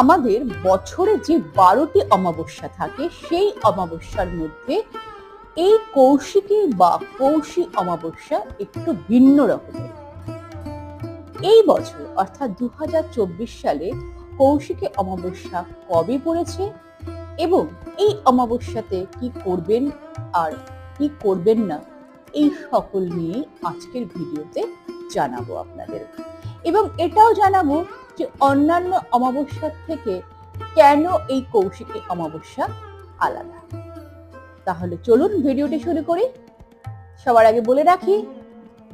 আমাদের বছরে যে বারোটি অমাবস্যা থাকে, সেই অমাবস্যার মধ্যে এই কৌশিকী বা কৌশী অমাবস্যা একটু ভিন্ন রকমের। এই বছর, অর্থাৎ দু সালে কৌশিকী অমাবস্যা কবে পড়েছে এবং এই অমাবস্যাতে কি করবেন আর কি করবেন না, এই সকল নিয়ে আজকের ভিডিওতে জানাব আপনাদের। এবং এটাও জানাব যে অন্যান্য অমাবস্যার থেকে কেন এই কৌশিকী অমাবস্যা আলাদা? তাহলে চলুন ভিডিওটি শুরু করি। সবার আগে বলে রাখি,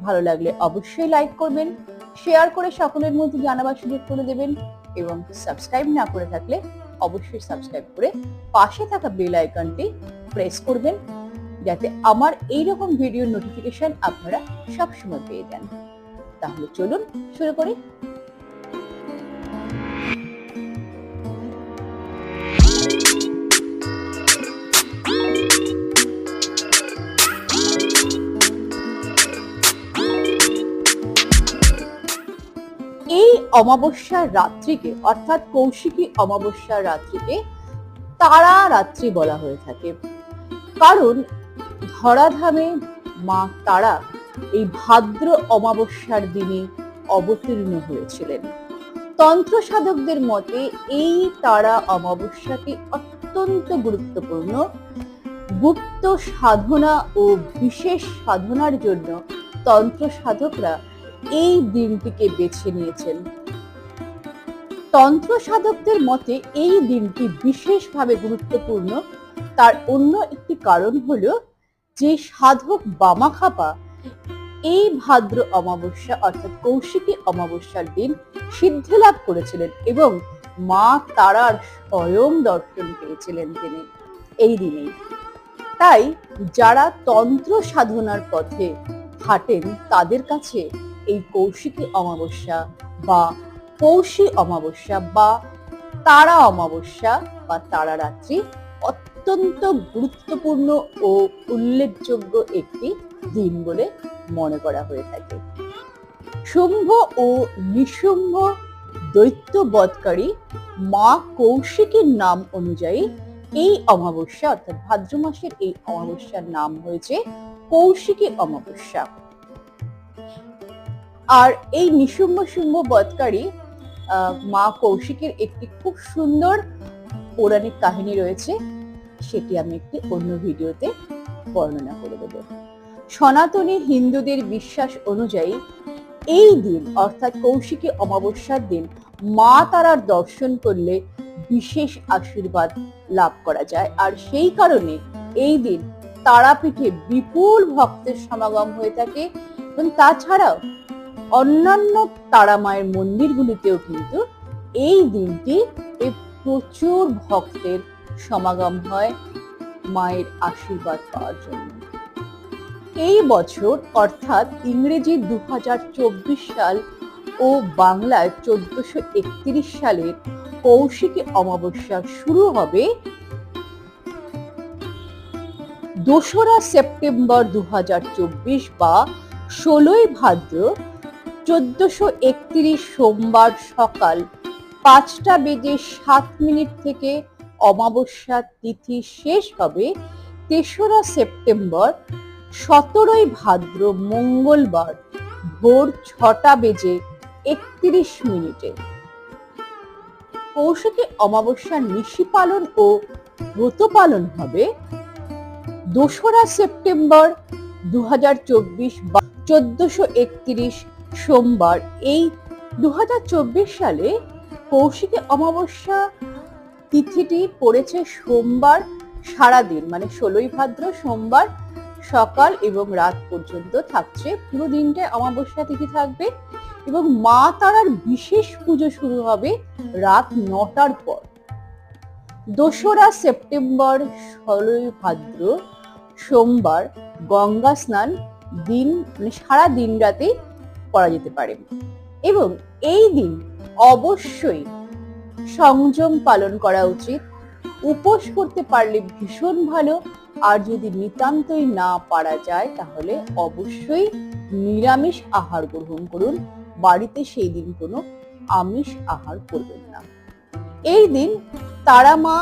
ভালো লাগলে অবশ্যই লাইক করবেন, শেয়ার করে সকলের মধ্যে জানাবার সুযোগ করে দেবেন এবং সাবস্ক্রাইব না করে থাকলে অবশ্যই সাবস্ক্রাইব করে পাশে থাকা বেল আইকনটি প্রেস করবেন, যাতে আমার এই রকম ভিডিওর নোটিফিকেশন আপনারা সবসময় পেয়ে যান। তাহলে চলুন শুরু করি। অমাবস্যার রাত্রিকে, অর্থাৎ কৌশিকী অমাবস্যার রাত্রিকে তারা রাত্রি বলা হয়ে থাকে। কারণ ধরাধামে মা তারা এই ভাদ্র অমাবস্যার দিনে অবতীর্ণ হয়েছিলেন। তন্ত্র সাধকদের মতে এই তারা অমাবস্যাটি অত্যন্ত গুরুত্বপূর্ণ। গুপ্ত সাধনা ও বিশেষ সাধনার জন্য তন্ত্র সাধকরা এই দিনটিকে বেছে নিয়েছেন। তন্ত্র সাধকদের মতে এই দিনটি বিশেষভাবে গুরুত্বপূর্ণ। তার অন্য একটি কারণ হলো যে সাধক বামাখাপা, এই ভাদ্র অমাবস্যা অর্থাৎ কৌশিকী অমাবস্যার দিন সিদ্ধি লাভ করেছিলেন এবং মা তারার স্বয়ং দর্শন পেয়েছিলেন তিনি এই দিনেই। তাই যারা তন্ত্র সাধনার পথে হাঁটেন তাদের কাছে এই কৌশিকী অমাবস্যা বা পৌষী অমাবস্যা বা তারা অমাবস্যা বা তারা রাত্রি অত্যন্ত গুরুত্বপূর্ণ ও উল্লেখযোগ্য একটি দিন বলে মনে করা হয়ে থাকে। শুম্ভ ও নিশুম্ভ দৈত্য বধকারী মা কৌশিকীর নাম অনুযায়ী এই অমাবস্যা অর্থাৎ ভাদ্র মাসের এই অমাবস্যার নাম হয়েছে কৌশিকী অমাবস্যা। আর এই নিশুম্ভ শুম্ভ বধকারী মা কৌশিকের একটি খুব সুন্দর পৌরাণিক কাহিনী রয়েছে, সেটি আমি একটি অন্য ভিডিওতে বর্ণনা করে দেব। সনাতনী হিন্দুদের বিশ্বাস অনুযায়ী এই দিন, অর্থাৎ কৌশিকী অমাবস্যার দিন, মা তারার দর্শন করলে বিশেষ আশীর্বাদ লাভ করা যায়। আর সেই কারণে এই দিন তারাপীঠে বিপুল ভক্তের সমাগম হয়ে থাকে এবং তাছাড়াও অন্যান্য তারা মায়ের মন্দিরগুলিতেও কিন্তু এই দিনটি প্রচুর ভক্তের সমাগম হয় মায়ের আশীর্বাদ পাওয়ার জন্য। এই বছর অর্থাৎ ইংরেজি দু সাল ও বাংলায় চোদ্দশো একত্রিশ সালের কৌশিকী অমাবস্যা শুরু হবে দোসরা সেপ্টেম্বর দু হাজার চব্বিশ বা ষোলোই ভাদ্র চোদ্দশো একত্রিশ সোমবার সকাল পাঁচটা বেজে সাত মিনিট থেকে অমাবস্যা তিথি শেষ হবে তেসরা সেপ্টেম্বর। সতেরোই ভাদ্র মঙ্গলবার ভোর ছটা বেজে একত্রিশ মিনিটে। কৌশিকী অমাবস্যার নিশি পালন ও ব্রত পালন হবে। দোসরা সেপ্টেম্বর দু হাজার চব্বিশ চোদ্দশো একত্রিশ সোমবার এই দু হাজার চব্বিশ সালে কৌশিকী অমাবস্যা তিথিটি পড়েছে সোমবার সারাদিন মানে ষোলোই ভাদ্র সোমবার সকাল এবং রাত পর্যন্ত থাকছে। পুরো দিনটায় অমাবস্যা তিথি থাকবে এবং মা তারার বিশেষ পুজো শুরু হবে রাত নটার পর। দোসরা সেপ্টেম্বর ষোলোই ভাদ্র সোমবার গঙ্গা স্নান দিন মানে সারা দিন রাতে করা যেতে পারে। এবং এই দিন অবশ্যই সংযম পালন করা উচিত। উপোস করতে পারলে ভীষণ ভালো। আর যদি নিতান্তই না পারা যায়, তাহলে অবশ্যই নিরামিষ আহার গ্রহণ করুন। বাড়িতে সেই দিন কোনো আমিষ আহার করবেন না। এই দিন তারা মা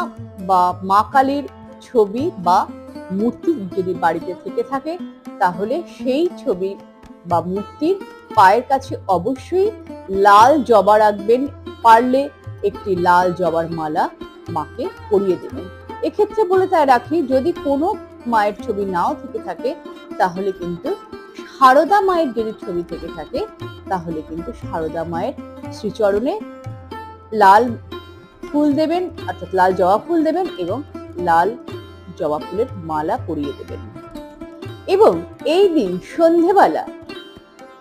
বা মা কালীর ছবি বা মূর্তি যদি বাড়িতে থেকে থাকে, তাহলে সেই ছবি বা মূর্তির পায়ের কাছে অবশ্যই লাল জবা রাখবেন, পারলে একটি লাল জবার মালা মাকে পরিয়ে দেবেন। এক্ষেত্রে বলে তাই রাখি, যদি কোনো মায়ের ছবি নাও থেকে থাকে, তাহলে কিন্তু সারদা মায়ের যদি ছবি থেকে থাকে, তাহলে কিন্তু সারদা মায়ের শ্রীচরণে লাল ফুল দেবেন, অর্থাৎ লাল জবা ফুল দেবেন এবং লাল জবা ফুলের মালা পরিয়ে দেবেন। এবং এই দিন সন্ধেবেলা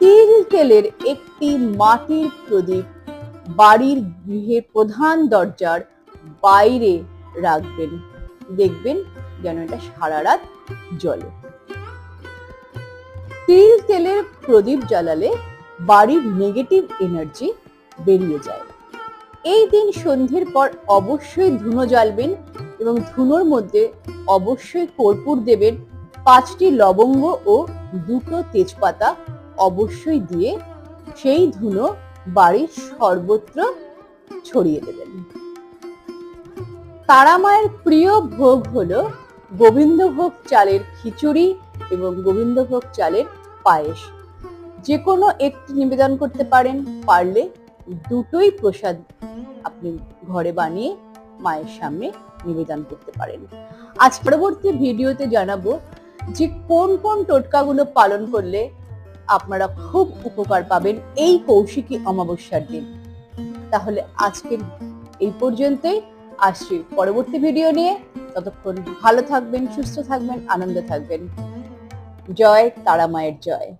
তিল তেলের একটি মাটির প্রদীপ বাড়ির গৃহে প্রধান দরজার বাইরে রাখবেন। দেখবেন যেন এটা সারা রাত জ্বলে। তিল তেলের প্রদীপ জ্বালালে বাড়ির নেগেটিভ এনার্জি বেরিয়ে যায়। এই দিন সন্ধ্যের পর অবশ্যই ধুনো জ্বালবেন এবং ধুনোর মধ্যে অবশ্যই কর্পূর দেবেন পাঁচটি লবঙ্গ ও দুটো তেজপাতা অবশ্যই দিয়ে সেই ধুনো বাড়ির সর্বত্র ছড়িয়ে দেবেন। তারা মায়ের প্রিয় ভোগ হলো গোবিন্দভোগ চালের খিচুড়ি এবং গোবিন্দভোগ চালের পায়েস। যে কোনো একটি নিবেদন করতে পারেন, পারলে দুটোই প্রসাদ আপনি ঘরে বানিয়ে মায়ের সামনে নিবেদন করতে পারেন। আজ পরবর্তী ভিডিওতে জানাব যে কোন কোন টোটকাগুলো পালন করলে আপনারা খুব উপকার পাবেন এই কৌশিকী অমাবস্যার দিন। তাহলে আজকের এই পর্যন্তই। আসছি পরবর্তী ভিডিও নিয়ে। ততক্ষণ ভালো থাকবেন, সুস্থ থাকবেন, আনন্দে থাকবেন। জয় তারা মায়ের জয়।